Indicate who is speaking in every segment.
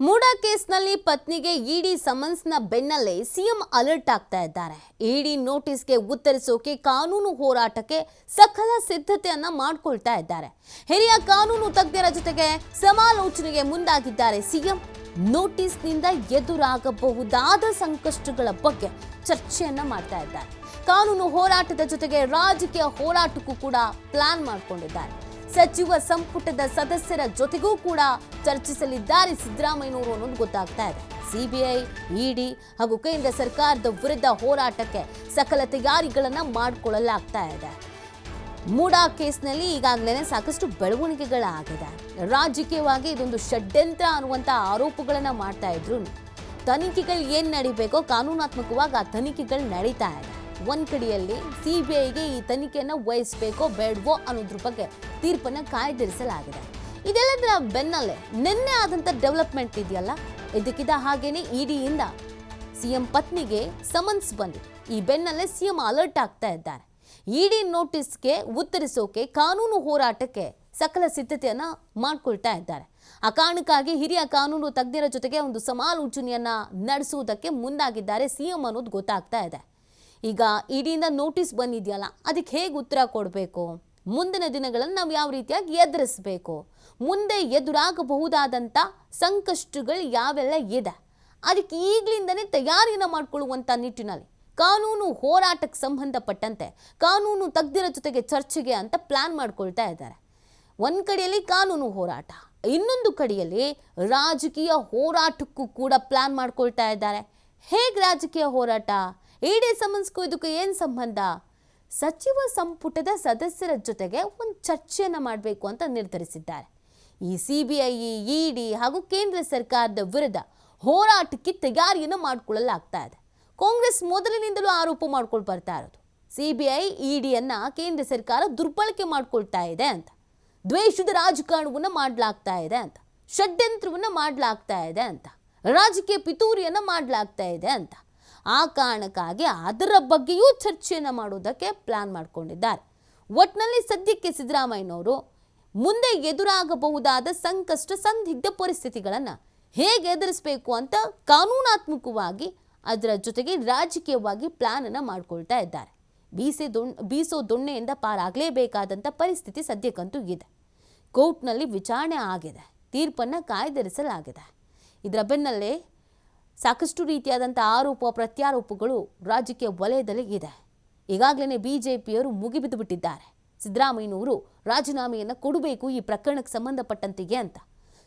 Speaker 1: ಮೂಡಾ ಕೇಸ್ನಲ್ಲಿ ಪತ್ನಿಗೆ ಇಡಿ ಸಮನ್ಸ್ನ ಬೆನ್ನಲ್ಲೇ ಸಿಎಂ ಅಲರ್ಟ್ ಆಗ್ತಾ ಇದ್ದಾರೆ. ಇಡಿ ನೋಟಿಸ್ಗೆ ಉತ್ತರಿಸೋಕೆ ಕಾನೂನು ಹೋರಾಟಕ್ಕೆ ಸಕಲ ಸಿದ್ಧತೆಯನ್ನ ಮಾಡಿಕೊಳ್ತಾ ಇದ್ದಾರೆ. ಹಿರಿಯ ಕಾನೂನು ತಜ್ಞರ ಜೊತೆಗೆ ಸಮಾಲೋಚನೆಗೆ ಮುಂದಾಗಿದ್ದಾರೆ ಸಿಎಂ. ನೋಟಿಸ್ನಿಂದ ಎದುರಾಗಬಹುದಾದ ಸಂಕಷ್ಟಗಳ ಬಗ್ಗೆ ಚರ್ಚೆಯನ್ನ ಮಾಡ್ತಾ ಇದ್ದಾರೆ. ಕಾನೂನು ಹೋರಾಟದ ಜೊತೆಗೆ ರಾಜಕೀಯ ಹೋರಾಟಕ್ಕೂ ಕೂಡ ಪ್ಲಾನ್ ಮಾಡಿಕೊಂಡಿದ್ದಾರೆ. ಸಚಿವ ಸಂಪುಟದ ಸದಸ್ಯರ ಜೊತೆಗೂ ಕೂಡ ಚರ್ಚಿಸಲಿದ್ದಾರೆ ಸಿದ್ದರಾಮಯ್ಯನವರು ಅನ್ನೋದು ಗೊತ್ತಾಗ್ತಾ ಇದೆ. ಸಿಬಿಐ, ಇಡಿ ಹಾಗೂ ಕೇಂದ್ರ ಸರ್ಕಾರದ ವಿರುದ್ಧ ಹೋರಾಟಕ್ಕೆ ಸಕಲ ತಯಾರಿಗಳನ್ನ ಮಾಡಿಕೊಳ್ಳಲಾಗ್ತಾ ಇದೆ. ಮೂಡಾ ಕೇಸ್ನಲ್ಲಿ ಈಗಾಗಲೇ ಸಾಕಷ್ಟು ಬೆಳವಣಿಗೆಗಳಾಗಿದೆ. ರಾಜಕೀಯವಾಗಿ ಇದೊಂದು ಷಡ್ಯಂತ್ರ ಅನ್ನುವಂಥ ಆರೋಪಗಳನ್ನು ಮಾಡ್ತಾ ಇದ್ರು. ತನಿಖೆಗಳು ಏನು ನಡಿಬೇಕೋ ಕಾನೂನಾತ್ಮಕವಾಗಿ ಆ ತನಿಖೆಗಳು ನಡೀತಾ ಇದೆ. ಒಂದ್ ಕಡೆಯಲ್ಲಿ ಸಿಬಿಐಗೆ ಈ ತನಿಖೆಯನ್ನ ವಹಿಸಬೇಕೋ ಬೇಡವೋ ಅನ್ನೋದ್ರ ಬಗ್ಗೆ ತೀರ್ಪನ್ನ ಕಾಯ್ದಿರಿಸಲಾಗಿದೆ. ಇದೆಲ್ಲದರ ಬೆನ್ನಲ್ಲೇ ನಿನ್ನೆ ಆದಂಥ ಡೆವಲಪ್ಮೆಂಟ್ ಇದೆಯಲ್ಲ? ಇದಕ್ಕಿದ್ದ ಹಾಗೇನೆ ಇಡಿಯಿಂದ ಸಿಎಂ ಪತ್ನಿಗೆ ಸಮನ್ಸ್ ಬಂದಿದೆ ಈ ಬೆನ್ನಲ್ಲೇ ಸಿಎಂ ಅಲರ್ಟ್ ಆಗ್ತಾ ಇದ್ದಾರೆ. ಇಡಿ ನೋಟಿಸ್ಗೆ ಉತ್ತರಿಸೋಕೆ, ಕಾನೂನು ಹೋರಾಟಕ್ಕೆ ಸಕಲ ಸಿದ್ಧತೆಯನ್ನ ಮಾಡ್ಕೊಳ್ತಾ ಇದ್ದಾರೆ. ಆ ಕಾರಣಕ್ಕಾಗಿ ಹಿರಿಯ ಕಾನೂನು ತಜ್ಞರ ಜೊತೆಗೆ ಒಂದು ಸಮಾಲೋಚನೆಯನ್ನ ನಡೆಸುವುದಕ್ಕೆ ಮುಂದಾಗಿದ್ದಾರೆ ಸಿಎಂ ಅನ್ನೋದು ಗೊತ್ತಾಗ್ತಾ ಇದೆ. ಈಗ ಇಡಿಯಿಂದ ನೋಟಿಸ್ ಬಂದಿದೆಯಲ್ಲ, ಅದಕ್ಕೆ ಹೇಗೆ ಉತ್ತರ ಕೊಡಬೇಕು? ಮುಂದಿನ ದಿನಗಳನ್ನು ನಾವು ಯಾವ ರೀತಿಯಾಗಿ ಎದುರಿಸಬೇಕು? ಮುಂದೆ ಎದುರಾಗಬಹುದಾದಂಥ ಸಂಕಷ್ಟಗಳು ಯಾವೆಲ್ಲ ಇದೆ? ಅದಕ್ಕೆ ಈಗಲಿಂದನೇ ತಯಾರಿನ ಮಾಡಿಕೊಳ್ಳುವಂಥ ನಿಟ್ಟಿನಲ್ಲಿ ಕಾನೂನು ಹೋರಾಟಕ್ಕೆ ಸಂಬಂಧಪಟ್ಟಂತೆ, ಕಾನೂನು ತಜ್ಞರ ಜೊತೆಗೆ ಚರ್ಚೆಗೆ ಅಂತ ಪ್ಲ್ಯಾನ್ ಮಾಡ್ಕೊಳ್ತಾ ಇದ್ದಾರೆ. ಒಂದು ಕಡೆಯಲ್ಲಿ ಕಾನೂನು ಹೋರಾಟ, ಇನ್ನೊಂದು ಕಡೆಯಲ್ಲಿ ರಾಜಕೀಯ ಹೋರಾಟಕ್ಕೂ ಕೂಡ ಪ್ಲ್ಯಾನ್ ಮಾಡ್ಕೊಳ್ತಾ ಇದ್ದಾರೆ. ಹೇಗೆ ರಾಜಕೀಯ ಹೋರಾಟ? ಇಡಿ ಸಮನ್ಸ್ಗೂ ಇದಕ್ಕೂ ಏನು ಸಂಬಂಧ? ಸಚಿವ ಸಂಪುಟದ ಸದಸ್ಯರ ಜೊತೆಗೆ ಒಂದು ಚರ್ಚೆಯನ್ನು ಮಾಡಬೇಕು ಅಂತ ನಿರ್ಧರಿಸಿದ್ದಾರೆ. ಈ ಸಿ ಬಿ ಐ ಇಡಿ ಹಾಗೂ ಕೇಂದ್ರ ಸರ್ಕಾರದ ವಿರುದ್ಧ ಹೋರಾಟಕ್ಕೆ ತಯಾರಿಯನ್ನು ಮಾಡಿಕೊಳ್ಳಲಾಗ್ತಾ ಇದೆ. ಕಾಂಗ್ರೆಸ್ ಮೊದಲಿನಿಂದಲೂ ಆರೋಪ ಮಾಡ್ಕೊಂಡು ಬರ್ತಾ ಇರೋದು. ಸಿ ಬಿ ಐ ಇಡಿಯನ್ನ ಕೇಂದ್ರ ಸರ್ಕಾರ ದುರ್ಬಳಕೆ ಮಾಡ್ಕೊಳ್ತಾ ಇದೆ ಅಂತ. ದ್ವೇಷದ ರಾಜಕಾರಣವನ್ನು ಮಾಡಲಾಗ್ತಾ ಇದೆ ಅಂತ. ಷಡ್ಯಂತ್ರವನ್ನು ಮಾಡಲಾಗ್ತಾ ಇದೆ ಅಂತ. ರಾಜಕೀಯ ಪಿತೂರಿಯನ್ನು ಮಾಡಲಾಗ್ತಾ ಇದೆ ಅಂತ. ಆ ಕಾರಣಕ್ಕಾಗಿ ಅದರ ಬಗ್ಗೆಯೂ ಚರ್ಚೆಯನ್ನು ಮಾಡೋದಕ್ಕೆ ಪ್ಲಾನ್ ಮಾಡಿಕೊಂಡಿದ್ದಾರೆ. ಒಟ್ಟಿನಲ್ಲಿ ಸದ್ಯಕ್ಕೆ ಸಿದ್ದರಾಮಯ್ಯನವರು ಮುಂದೆ ಎದುರಾಗಬಹುದಾದ ಸಂಕಷ್ಟ ಸಂದಿಗ್ಧ ಪರಿಸ್ಥಿತಿಗಳನ್ನು ಹೇಗೆ ಎದುರಿಸಬೇಕು ಅಂತ ಕಾನೂನಾತ್ಮಕವಾಗಿ ಅದರ ಜೊತೆಗೆ ರಾಜಕೀಯವಾಗಿ ಪ್ಲಾನನ್ನು ಮಾಡಿಕೊಳ್ತಾ ಇದ್ದಾರೆ. ಬೀಸೆ ದೊಣ್ ಬೀಸೋ ದೊಣ್ಣೆಯಿಂದ ಪಾರಾಗಲೇಬೇಕಾದಂಥ ಪರಿಸ್ಥಿತಿ ಸದ್ಯಕ್ಕಂತೂ ಇದೆ. ಕೋರ್ಟ್ನಲ್ಲಿ ವಿಚಾರಣೆ ಆಗಿದೆ. ತೀರ್ಪನ್ನು ಕಾಯ್ದಿರಿಸಲಾಗಿದೆ. ಇದರ ಬೆನ್ನಲ್ಲೇ ಸಾಕಷ್ಟು ರೀತಿಯಾದಂಥ ಆರೋಪ ಪ್ರತ್ಯಾರೋಪಗಳು ರಾಜಕೀಯ ವಲಯದಲ್ಲಿ ಇದೆ. ಈಗಾಗಲೇ ಬಿ ಜೆ ಪಿಯವರು ಮುಗಿಬಿದ್ದು ಬಿಟ್ಟಿದ್ದಾರೆ. ಸಿದ್ದರಾಮಯ್ಯನವರು ರಾಜೀನಾಮೆಯನ್ನು ಕೊಡಬೇಕು ಈ ಪ್ರಕರಣಕ್ಕೆ ಸಂಬಂಧಪಟ್ಟಂತೆಗೆ ಅಂತ.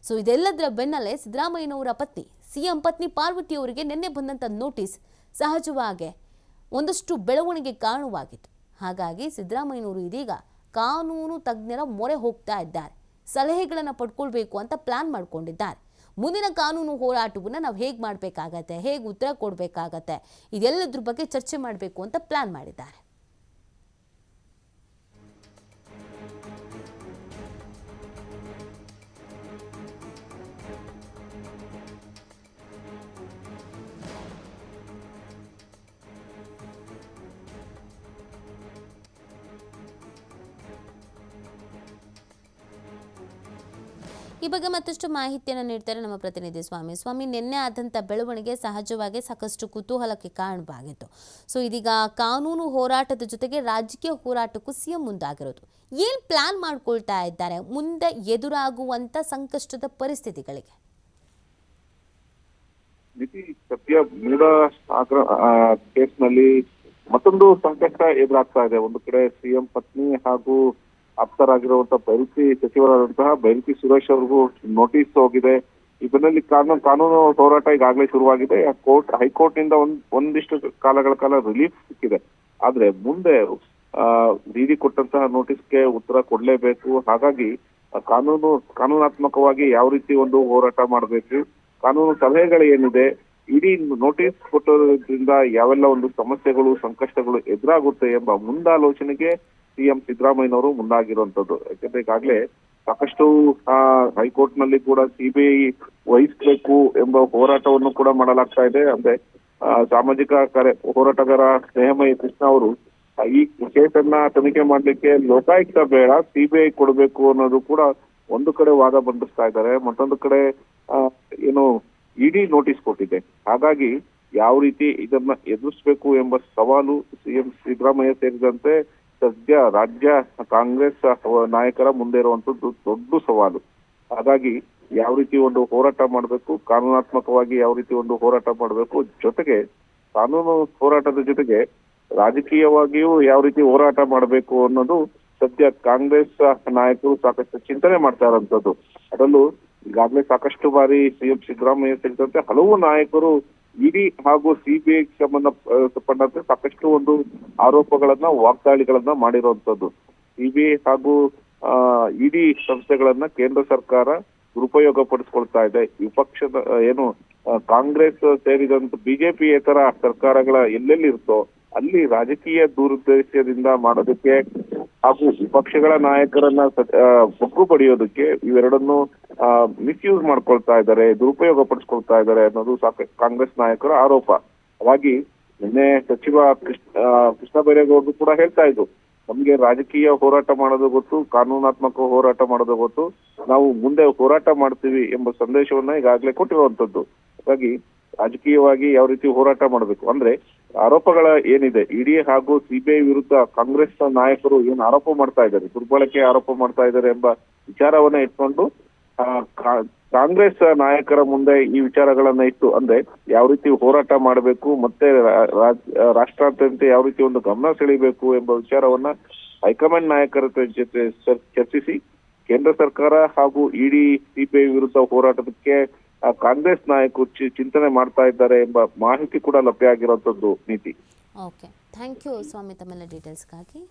Speaker 1: ಸೊ, ಇದೆಲ್ಲದರ ಬೆನ್ನಲ್ಲೇ ಸಿದ್ದರಾಮಯ್ಯನವರ ಪತ್ನಿ, ಸಿಎಂ ಪತ್ನಿ ಪಾರ್ವತಿಯವರಿಗೆ ನಿನ್ನೆ ಬಂದಂಥ ನೋಟಿಸ್ ಸಹಜವಾಗಿ ಒಂದಷ್ಟು ಬೆಳವಣಿಗೆ ಕಾರಣವಾಗಿತ್ತು. ಹಾಗಾಗಿ ಸಿದ್ದರಾಮಯ್ಯನವರು ಇದೀಗ ಕಾನೂನು ತಜ್ಞರ ಮೊರೆ ಹೋಗ್ತಾ ಇದ್ದಾರೆ. ಸಲಹೆಗಳನ್ನು ಪಡ್ಕೊಳ್ಬೇಕು ಅಂತ ಪ್ಲಾನ್ ಮಾಡ್ಕೊಂಡಿದ್ದಾರೆ. ಮುಂದಿನ ಕಾನೂನು ಹೋರಾಟವನ್ನು ನಾವು ಹೇಗೆ ಮಾಡಬೇಕಾಗತ್ತೆ, ಹೇಗೆ ಉತ್ತರ ಕೊಡಬೇಕಾಗತ್ತೆ, ಇದೆಲ್ಲದ್ರ ಬಗ್ಗೆ ಚರ್ಚೆ ಮಾಡಬೇಕು ಅಂತ ಪ್ಲಾನ್ ಮಾಡಿದ್ದಾರೆ. ಈ ಬಗ್ಗೆ ಮತ್ತಷ್ಟು ಮಾಹಿತಿಯನ್ನು ನೀಡ್ತಾರೆ ನಮ್ಮ ಪ್ರತಿನಿಧಿ ಸ್ವಾಮಿ. ಸ್ವಾಮಿ, ನಿನ್ನೆ ಆದಂಥ ಬೆಳವಣಿಗೆ ಸಹಜವಾಗಿ ಸಾಕಷ್ಟು ಕುತೂಹಲಕ್ಕೆ ಕಾರಣವಾಗಿತ್ತು. ಸೊ, ಇದೀಗ ಕಾನೂನು ಹೋರಾಟದ ಜೊತೆಗೆ ರಾಜಕೀಯ ಹೋರಾಟಕ್ಕೂ ಸಿಎಂ ಮುಂದಾಗಿರೋದು. ಏನು ಪ್ಲಾನ್ ಮಾಡ್ಕೊಳ್ತಾ ಇದ್ದಾರೆ? ಮುಂದೆ ಎದುರಾಗುವಂಥ ಸಂಕಷ್ಟದ ಪರಿಸ್ಥಿತಿಗಳಿಗೆ.
Speaker 2: ಸದ್ಯ ಮೂಡ ಸಾಗರ ಕೇಸ್ನಲ್ಲಿ ಮತ್ತೊಂದು ಸಂಕಷ್ಟ ಎದುರಾಗ್ತಾ ಇದೆ. ಒಂದು ಕಡೆ ಸಿಎಂ ಪತ್ನಿ ಹಾಗೂ ಆಪ್ತರಾಗಿರುವಂತ ಬೈರತಿ ಸಚಿವರಾದಂತಹ ಬೈರತಿ ಸುರೇಶ್ ಅವರಿಗೂ ನೋಟಿಸ್ ಹೋಗಿದೆ. ಬೆನ್ನಲ್ಲಿ ಕಾನೂನು ಕಾನೂನು ಹೋರಾಟ ಈಗಾಗಲೇ ಶುರುವಾಗಿದೆ. ಕೋರ್ಟ್ ಹೈಕೋರ್ಟ್ನಿಂದ ಒಂದ್, ಒಂದಿಷ್ಟು ಕಾಲಗಳ ಕಾಲ ರಿಲೀಫ್ ಸಿಕ್ಕಿದೆ. ಆದ್ರೆ ಮುಂದೆ ಇಡಿ ಕೊಟ್ಟಂತಹ ನೋಟಿಸ್ಗೆ ಉತ್ತರ ಕೊಡ್ಲೇಬೇಕು. ಹಾಗಾಗಿ ಕಾನೂನು, ಕಾನೂನಾತ್ಮಕವಾಗಿ ಯಾವ ರೀತಿ ಒಂದು ಹೋರಾಟ ಮಾಡಬೇಕು, ಕಾನೂನು ಸಲಹೆಗಳು ಏನಿದೆ, ಇಡೀ ನೋಟಿಸ್ ಕೊಟ್ಟೋದ್ರಿಂದ ಯಾವೆಲ್ಲ ಒಂದು ಸಮಸ್ಯೆಗಳು, ಸಂಕಷ್ಟಗಳು ಎದುರಾಗುತ್ತೆ ಎಂಬ ಮುಂದಾಲೋಚನೆಗೆ ಸಿಎಂ ಸಿದ್ದರಾಮಯ್ಯನವರು ಮುಂದಾಗಿರುವಂತದ್ದು ಯಾಕಂದ್ರೆ ಈಗಾಗಲೇ ಸಾಕಷ್ಟು ಹೈಕೋರ್ಟ್ನಲ್ಲಿ ಕೂಡ ಸಿಬಿಐ ವಹಿಸಬೇಕು ಎಂಬ ಹೋರಾಟವನ್ನು ಕೂಡ ಮಾಡಲಾಗ್ತಾ ಇದೆ. ಅಂದ್ರೆ ಸಾಮಾಜಿಕ ಕಾರ್ಯ, ಹೋರಾಟಗಾರ ಸ್ನೇಹಮಯಿ ಕೃಷ್ಣ ಅವರು ಈ ಅನ್ನ ತನಿಖೆ ಮಾಡ್ಲಿಕ್ಕೆ ಲೋಕಾಯುಕ್ತ ಬೇಡ, ಸಿಬಿಐ ಕೊಡಬೇಕು ಅನ್ನೋದು ಕೂಡ ಒಂದು ಕಡೆ ವಾದ ಮಂಡಿಸ್ತಾ ಇದ್ದಾರೆ. ಮತ್ತೊಂದು ಕಡೆ ಏನು, ಇಡಿ ನೋಟಿಸ್ ಕೊಟ್ಟಿದೆ. ಹಾಗಾಗಿ ಯಾವ ರೀತಿ ಇದನ್ನ ಎದುರಿಸಬೇಕು ಎಂಬ ಸವಾಲು ಸಿಎಂ ಸಿದ್ದರಾಮಯ್ಯ ಸೇರಿದಂತೆ ಸದ್ಯ ರಾಜ್ಯ, ಕಾಂಗ್ರೆಸ್ ನಾಯಕರ ಮುಂದೆ ಇರುವಂತದ್ದು ದೊಡ್ಡ ಸವಾಲು. ಹಾಗಾಗಿ ಯಾವ ರೀತಿ ಒಂದು ಹೋರಾಟ ಮಾಡಬೇಕು, ಕಾನೂನಾತ್ಮಕವಾಗಿ ಯಾವ ರೀತಿ ಒಂದು ಹೋರಾಟ ಮಾಡಬೇಕು ಜೊತೆಗೆ ಕಾನೂನು ಹೋರಾಟದ ಜೊತೆಗೆ ರಾಜಕೀಯವಾಗಿಯೂ ಯಾವ ರೀತಿ ಹೋರಾಟ ಮಾಡಬೇಕು ಅನ್ನೋದು ಸದ್ಯ ಕಾಂಗ್ರೆಸ್ ನಾಯಕರು ಸಾಕಷ್ಟು ಚಿಂತನೆ ಮಾಡ್ತಾ ಇರೋಂಥದ್ದು ಅದರಲ್ಲೂ ಈಗಾಗಲೇ ಸಾಕಷ್ಟು ಬಾರಿ ಸಿಎಂ ಸಿದ್ದರಾಮಯ್ಯ ಸೇರಿದಂತೆ ಹಲವು ನಾಯಕರು ಇಡಿ ಹಾಗೂ ಸಿಬಿಐ ಸಂಬಂಧ ಸಂಬಂಧಪಟ್ಟಂತೆ ಸಾಕಷ್ಟು ಒಂದು ಆರೋಪಗಳನ್ನ, ವಾಗ್ದಾಳಿಗಳನ್ನ ಮಾಡಿರುವಂತದ್ದು. ಸಿಬಿಐ ಹಾಗೂ ಇಡಿ ಸಂಸ್ಥೆಗಳನ್ನ ಕೇಂದ್ರ ಸರ್ಕಾರ ದುರುಪಯೋಗ ಪಡಿಸ್ಕೊಳ್ತಾ ಇದೆ. ವಿಪಕ್ಷದ ಏನು ಕಾಂಗ್ರೆಸ್ ಸೇರಿದಂತೆ ಇತರ ಸರ್ಕಾರಗಳ ಎಲ್ಲೆಲ್ಲಿ ಇರುತ್ತೋ ಅಲ್ಲಿ ರಾಜಕೀಯ ದುರುದ್ದೇಶದಿಂದ ಮಾಡೋದಕ್ಕೆ ಹಾಗೂ ವಿಪಕ್ಷಗಳ ನಾಯಕರನ್ನ ಬಗ್ಗು ಪಡೆಯೋದಕ್ಕೆ ಇವೆರಡನ್ನು ಮಿಸ್ಯೂಸ್ ಮಾಡ್ಕೊಳ್ತಾ ಇದ್ದಾರೆ, ದುರುಪಯೋಗ ಪಡಿಸ್ಕೊಳ್ತಾ ಇದ್ದಾರೆ ಅನ್ನೋದು ಕಾಂಗ್ರೆಸ್ ನಾಯಕರ ಆರೋಪ. ಹಾಗಾಗಿ ನಿನ್ನೆ ಸಚಿವ ಕೃಷ್ಣ ಕೃಷ್ಣ ಬೈರೇಗೌಡರು ಕೂಡ ಹೇಳ್ತಾ ಇದ್ರು, ನಮ್ಗೆ ರಾಜಕೀಯ ಹೋರಾಟ ಮಾಡೋದು ಗೊತ್ತು, ಕಾನೂನಾತ್ಮಕ ಹೋರಾಟ ಮಾಡೋದು ಗೊತ್ತು, ನಾವು ಮುಂದೆ ಹೋರಾಟ ಮಾಡ್ತೀವಿ ಎಂಬ ಸಂದೇಶವನ್ನ ಈಗಾಗಲೇ ಕೊಟ್ಟಿರುವಂತದ್ದು ಹಾಗಾಗಿ ರಾಜಕೀಯವಾಗಿ ಯಾವ ರೀತಿ ಹೋರಾಟ ಮಾಡಬೇಕು? ಅಂದ್ರೆ ಆರೋಪಗಳ ಏನಿದೆ, ಇಡಿ ಹಾಗೂ ಸಿಬಿಐ ವಿರುದ್ಧ ಕಾಂಗ್ರೆಸ್ ನಾಯಕರು ಏನು ಆರೋಪ ಮಾಡ್ತಾ ಇದ್ದಾರೆ, ದುರ್ಬಳಕೆ ಆರೋಪ ಮಾಡ್ತಾ ಇದ್ದಾರೆ ಎಂಬ ವಿಚಾರವನ್ನ ಇಟ್ಕೊಂಡು ಕಾಂಗ್ರೆಸ್ ನಾಯಕರ ಮುಂದೆ ಈ ವಿಚಾರಗಳನ್ನ ಇಟ್ಟು, ಅಂದ್ರೆ ಯಾವ ರೀತಿ ಹೋರಾಟ ಮಾಡಬೇಕು, ಮತ್ತೆ ರಾಷ್ಟ್ರಾದ್ಯಂತ ಯಾವ ರೀತಿ ಒಂದು ಗಮನ ಸೆಳಿಬೇಕು ಎಂಬ ವಿಚಾರವನ್ನ ಹೈಕಮಾಂಡ್ ನಾಯಕರ ಜೊತೆ ಚರ್- ಚರ್ಚಿಸಿ, ಕೇಂದ್ರ ಸರ್ಕಾರ ಹಾಗೂ ಇಡಿ, ಸಿಬಿಐ ವಿರುದ್ಧ ಹೋರಾಟಕ್ಕೆ ಕಾಂಗ್ರೆಸ್ ನಾಯಕರು ಚಿಂತನೆ ಮಾಡ್ತಾ ಇದ್ದಾರೆ ಎಂಬ ಮಾಹಿತಿ ಕೂಡ ಲಭ್ಯ ಆಗಿರುವಂತದ್ದು ನೀತಿ.
Speaker 1: ಓಕೆ ಥ್ಯಾಂಕ್ ಯು ಸ್ವಾಮಿ ತಮ್ಮೆಲ್ಲ ಡೀಟೇಲ್ಸ್ಗಾಗಿ